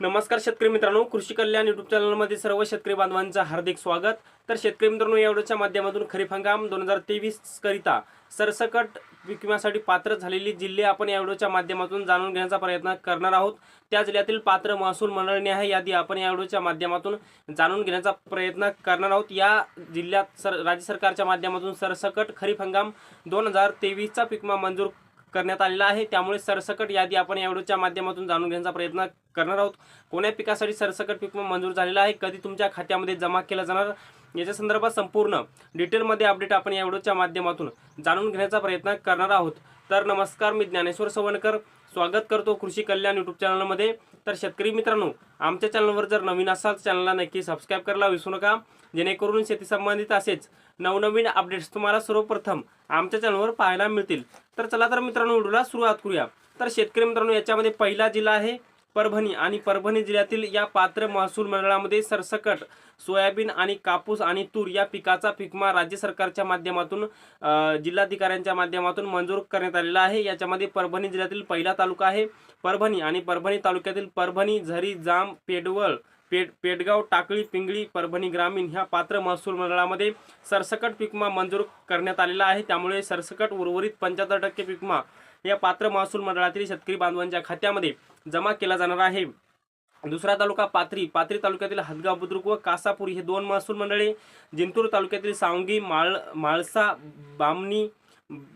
नमस्कार शेतकरी मित्रांनो कृषी कल्याण युट्यूब चॅनलमध्ये सर्व शेतकरी बांधवांचं हार्दिक स्वागत. तर शेतकरी मित्रांनो या माध्यमातून खरीप हंगाम दोन हजार तेवीस करिता सरसकट विकण्यासाठी पात्र झालेली जिल्हे आपण या व्हिडिओच्या माध्यमातून जाणून घेण्याचा प्रयत्न करणार आहोत. त्या जिल्ह्यातील पात्र महसूल मंडळने आहे यादी आपण या व्हिडिओच्या माध्यमातून जाणून घेण्याचा प्रयत्न करणार आहोत. या जिल्ह्यात सर राज्य सरकारच्या माध्यमातून सरसकट खरीप हंगाम दोन हजार तेवीसचा पिकमा मंजूर करण्यात आलेला आहे. त्यामुळे सरसकट यादी आपण या व्हिडिओच्या माध्यमातून जाणून घेण्याचा प्रयत्न करणार आहोत. कोण्या पिकासाठी सरसकट पीक मंजूर झालेला आहे? कधी तुमच्या खात्यामध्ये जमा केला जाणार? याच्या संदर्भात संपूर्ण डिटेलमध्ये अपडेट आपण या व्हिडिओच्या माध्यमातून जाणून घेण्याचा प्रयत्न करणार आहोत. तर नमस्कार मी ज्ञानेश्वर सवणकर. स्वागत करतो कृषी कल्याण यूट्यूब चॅनलमध्ये. तर शेतकरी मित्रांनो आमच्या चॅनलवर जर नवीन असाल चॅनलला नक्की सबस्क्राईब करायला विसरू नका. जेणेकरून शेती संबंधित असेच नवनवीन अपडेट्स तुम्हाला सर्वप्रथम आमच्या चॅनलवर पाहायला मिळतील. तर चला तर मित्रांनो व्हिडिओला सुरुवात करूया. तर शेतकरी मित्रांनो याच्यामध्ये पहिला जिल्हा आहे परभणी आणि परभणी जिल्ह्यातील या पात्र महसूल मंडळामध्ये सरसकट सोयाबीन आणि कापूस आणि तूर या पिकाचा पिकमा राज्य सरकारच्या माध्यमातून जिल्हाधिकाऱ्यांच्या माध्यमातून मंजूर करण्यात आलेला आहे. याच्यामध्ये परभणी जिल्ह्यातील पहिला तालुका आहे परभणी आणि परभणी तालुक्यातील परभणी झरी जाम पेडवळ पेट पेटगाव टाकळी पिंगळी परभणी ग्रामीण ह्या पात्र महसूल मंडळामध्ये सरसकट पिकमा मंजूर करण्यात आलेला आहे. त्यामुळे सरसकट उर्वरित पंच्याहत्तर टक्के पिकमा या पात्र महसूल मंडळातील शेतकरी बांधवांच्या खात्यामध्ये जमा केला जाणार आहे. दुसरा तालुका पाथरी पाथरी तालुक्यातील हदगाव बुद्रुक व कासापूर हे दोन महसूल मंडळे जिंतूर तालुक्यातील सावंगी माळ माळसा बामणी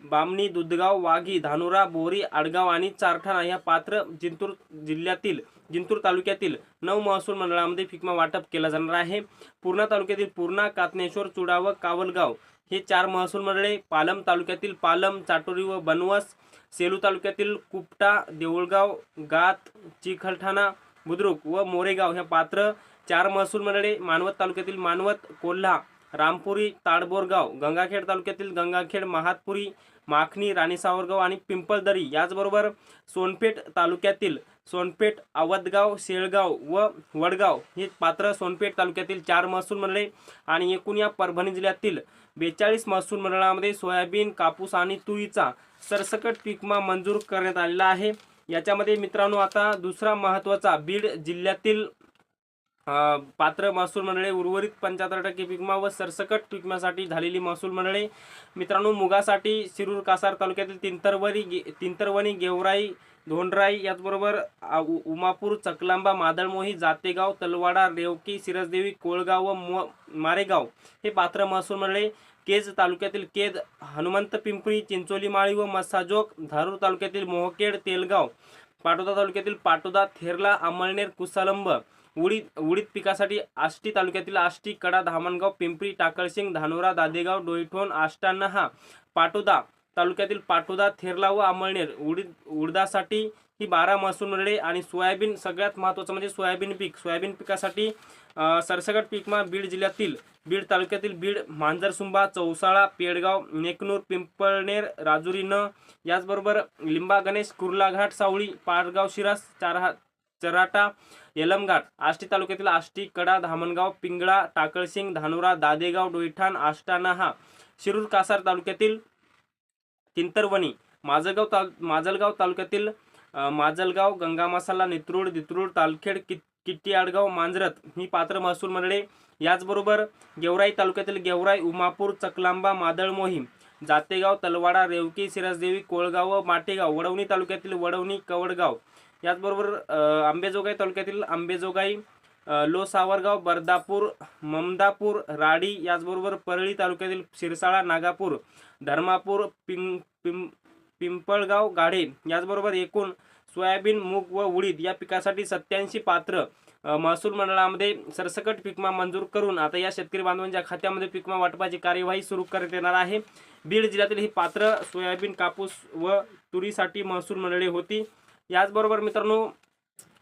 बामणी दुधगाव वाघी धानोरा बोरी आडगाव आणि चारठाणा या पात्र जिंतूर जिल्ह्यातील जिंतूर तालुक्यातील नऊ महसूल मंडळामध्ये फिकमा वाटप केला जाणार आहे. पूर्णा तालुक्यातील पूर्णा कातनेश्वर चुडा व कावलगाव हे चार महसूल मंडळे पालम तालुक्यातील पालम चाटोरी व बनवस सेलू तालुक्यातील कुपटा देऊळगाव गात चिखलठाणा बुद्रुक व मोरेगाव ह्या पात्र चार महसूल मंडळे मानवत तालुक्यातील मानवत कोल्हा रामपुरी ताडबोरगाव गंगाखेड तालुक्यातील गंगाखेड महातपुरी माखणी राणीसावरगाव आणि पिंपळदरी याचबरोबर सोनपेठ तालुक्यातील सोनपेठ आवदगाव शेळगाव व वडगाव हे पात्र सोनपेठ तालुक्यातील चार महसूल मंडळे आणि एकूण या परभणी जिल्ह्यातील बेचाळीस महसूल मंडळामध्ये सोयाबीन कापूस आणि तुरीचा सरसकट पीकमा मंजूर करण्यात आलेला आहे. याच्यामध्ये मित्रांनो आता दुसरा महत्त्वाचा बीड जिल्ह्यातील पात्र महसूल मंडळे उर्वरित पंच्याहत्तर टक्के पिकमा व सरसकट पिकम्यासाठी झालेली महसूल मंडळे. मित्रांनो मुगासाठी शिरूर कासार तालुक्यातील तिंतरवरी गे तिंतरवणी गेवराई धोंडराई याचबरोबर उ- उमापूर चकलांबा मादळमोही जातेगाव तलवाडा रेवकी सिरसदेवी कोळगाव व मो मारेगाव हे पात्र महसूल मंडळे. केज तालुक्यातील केद हनुमंत पिंपरी चिंचोली माळी व मसाजोग धारूर तालुक्यातील मोहकेड तेलगाव पाटोदा तालुक्यातील पाटोदा थेरला अमळनेर कुसालंब उडीद उडीद पिकासाठी आष्टी तालुक्यातील आष्टी कडा धामणगाव पिंपरी टाकळसिंग धानोरा दादेगाव डोईठोण आष्टानहा पाटोदा तालुक्यातील पाटोदा थेरला व अमळनेर उडीद उडदासाठी ही बारा महसूल मंडळे आणि सोयाबीन सगळ्यात महत्त्वाचं म्हणजे सोयाबीन पीक. सोयाबीन पिकासाठी सरसगट पीकमा बीड जिल्ह्यातील बीड तालुक्यातील बीड मांजरसुंबा चौसाळा पेडगाव नेकनूर पिंपळनेर राजुरी न याचबरोबर लिंबा गणेश कुर्ला घाट सावळी पाडगाव शिरास चारहा चराटा येलमघाट आष्टी तालुक्यातील आष्टी कडा धामणगाव पिंगळा टाकळसिंग धानोरा दादेगाव डोईठाण आष्टानाहा शिरूर कासार तालुक्यातील तिंतरवणी माजलगाव ताल माजलगाव तालुक्यातील माजलगाव गंगामासाला नेत्रुड नेत्रूड तालखेड कि किट्टी आडगाव मांजरत ही पात्र महसूल मंडळे. याचबरोबर गेवराई तालुक्यातील गेवराई उमापूर चकलांबा मादळ मोहीम जातेगाव तलवाडा रेवकी सिरसदेवी कोळगाव व माटेगाव वडवणी तालुक्यातील वडवणी कवडगाव याचबरोबर आंबेजोगाई तालुक्यातील आंबेजोगाई लो सावरगाव बर्दापूर ममदापूर राडी याचबरोबर परळी तालुक्यातील शिरसाळा नागापूर धर्मापूर पिं पिं पिंपळगाव गाढे याचबरोबर एकूण सोयाबीन मूग व उडीद या पिकासाठी सत्याऐंशी पात्र महसूल मंडळामध्ये सरसकट पिकमा मंजूर करून आता या शेतकरी बांधवांच्या खात्यामध्ये पिकमा वाटपाची कार्यवाही सुरू करण्यात येणार आहे. बीड जिल्ह्यातील ही पात्र सोयाबीन कापूस व तुरीसाठी महसूल मंडळे होती. याचबरोबर मित्रांनो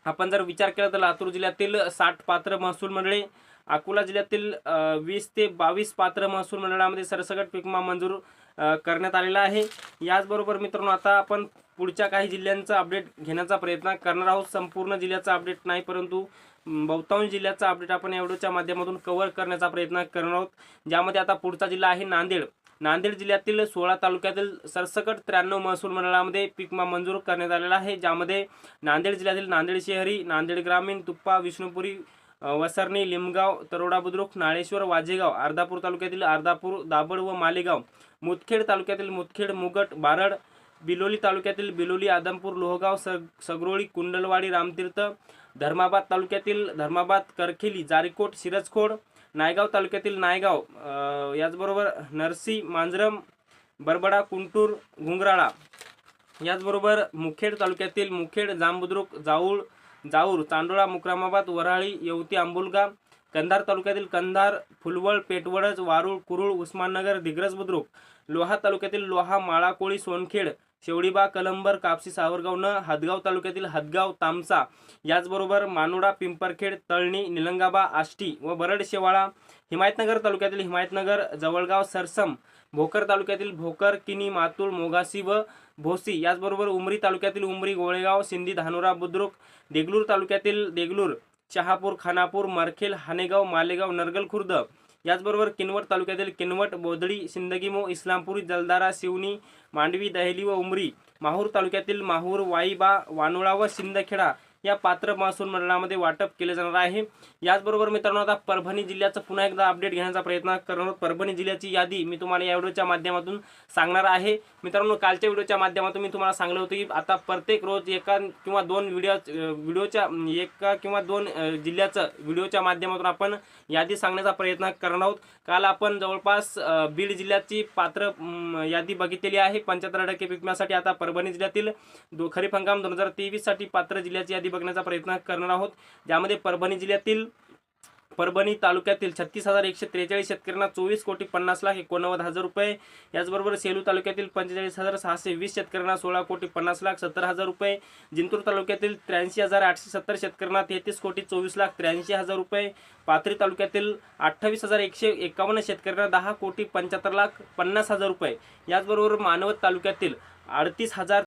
आपण जर विचार केला तर लातूर जिल्ह्यातील साठ पात्र महसूल मंडळे अकोला जिल्ह्यातील वीस ते बावीस पात्र महसूल मंडळामध्ये सरसकट पिकमा मंजूर करण्यात आलेला आहे. याचबरोबर मित्रांनो आता आपण पुढच्या काही जिल्ह्यांचा अपडेट घेण्याचा प्रयत्न करणार आहोत. संपूर्ण जिल्ह्याचा अपडेट नाही परंतु बहुतांश जिल्ह्याचा अपडेट आपण या व्हिडिओच्या माध्यमातून कव्हर करण्याचा प्रयत्न करणार आहोत. ज्यामध्ये आता पुढचा जिल्हा आहे नांदेड. नांदेड जिल्ह्यातील सोळा तालुक्यातील सरसकट त्र्याण्णव महसूल मंडळामध्ये पीक विमा मंजूर करण्यात आलेला आहे. ज्यामध्ये नांदेड जिल्ह्यातील नांदेड शहरी नांदेड ग्रामीण तुप्पा विष्णुपुरी वसरणी लिमगाव तरोडा बुद्रुक नाळेश्वर वाजेगाव अर्धापूर तालुक्यातील अर्धापूर दाभड व मालेगाव मुदखेड तालुक्यातील मुदखेड मुगट बारड बिलोली तालुक्यातील बिलोली आदमपूर लोहगाव सग सगरोळी कुंडलवाडी रामतीर्थ धर्माबाद तालुक्यातील धर्माबाद करखेली जारीकोट सिरजखोड नायगाव तालुक्यातील नायगाव याचबरोबर नरसी मांजरम बरबडा कुंटूर घुंगराळा याचबरोबर मुखेड तालुक्यातील मुखेड जांबुद्रुक जाऊळ जाऊर चांडोळा मुक्रामाबाद वराळी येवती आंबुलगा कंधार तालुक्यातील कंधार फुलवळ पेटवडज वारुळ कुरुळ उस्माननगर दिग्रज बुद्रुक लोहा तालुक्यातील लोहा माळाकोळी सोनखेड शेवडीबा कलंबर कापसी सावरगाव न हदगाव तालुक्यातील हदगाव तामसा याचबरोबर मानोडा पिंपरखेड तळणी निलंगाबा आष्टी व बरड शेवाळा हिमायतनगर तालुक्यातील हिमायतनगर जवळगाव सरसम भोकर तालुक्यातील भोकर किनी मातूळ मोगासी व भोसी याचबरोबर उमरी तालुक्यातील उमरी गोळेगाव सिंधी धानोरा बुद्रुक देगलूर तालुक्यातील देगलूर शहापूर खानापूर मरखेल हानेगाव मालेगाव नरगल खुर्द याचबरोबर किनवट तालुक्यातील किनवट बोधडी सिंदगीमो इस्लामपुरी जलदारा शिवनी मांडवी दहेली व उमरी माहूर तालुक्यातील माहूर वाईबा वानोळा व शिंदखेडा या पात्र महसूल मंडळामध्ये वाटप केले जाणार आहे. याचबरोबर मित्रांनो आता परभणी जिल्ह्याचं पुन्हा एकदा अपडेट घेण्याचा प्रयत्न करणार आहोत. परभणी जिल्ह्याची यादी मी तुम्हाला या व्हिडिओच्या माध्यमातून सांगणार आहे. मित्रांनो कालच्या व्हिडिओच्या माध्यमातून मी तुम्हाला सांगलं होतं की आता प्रत्येक रोज एका किंवा दोन व्हिडिओ व्हिडिओच्या एका किंवा दोन जिल्ह्याचं व्हिडिओच्या माध्यमातून आपण यादी सांगण्याचा प्रयत्न करणार आहोत. काल आपण जवळपास बीड जिल्ह्याची पात्र यादी बघितलेली आहे. पंच्याहत्तर टक्के पीक आता परभणी जिल्ह्यातील दो खरीप हंगाम दोन हजार तेवीससाठी पात्र जिल्ह्याची यादी बघण्याचा प्रयत्न करणार आहोत. ज्यामध्ये परभणी जिल्ह्यातील परभणी तालुक्यातील छत्तीस हजार एकशे त्रेचाळीस शेतकऱ्यांना चोवीस कोटी पन्नास लाख एकोणनव्वद हजार रुपये. याचबरोबर सेलू तालुक्यातील पंचेचाळीस हजार सहाशे वीस शेतकऱ्यांना सोळा कोटी पन्नास लाख सत्तर हजार रुपये. जिंतूर तालुक्यातील त्र्याऐंशी हजार आठशे सत्तर शेतकऱ्यांना तेहतीस कोटी चोवीस लाख त्र्याऐंशी हजार रुपये. पाथरी तालुक्यातील अठ्ठावीस हजार एकशे एकावन्न शेतकऱ्यांना दहा कोटी पंच्याहत्तर लाख पन्नास हजार रुपये. याचबरोबर मानवत तालुक्यातील अडतीस हजार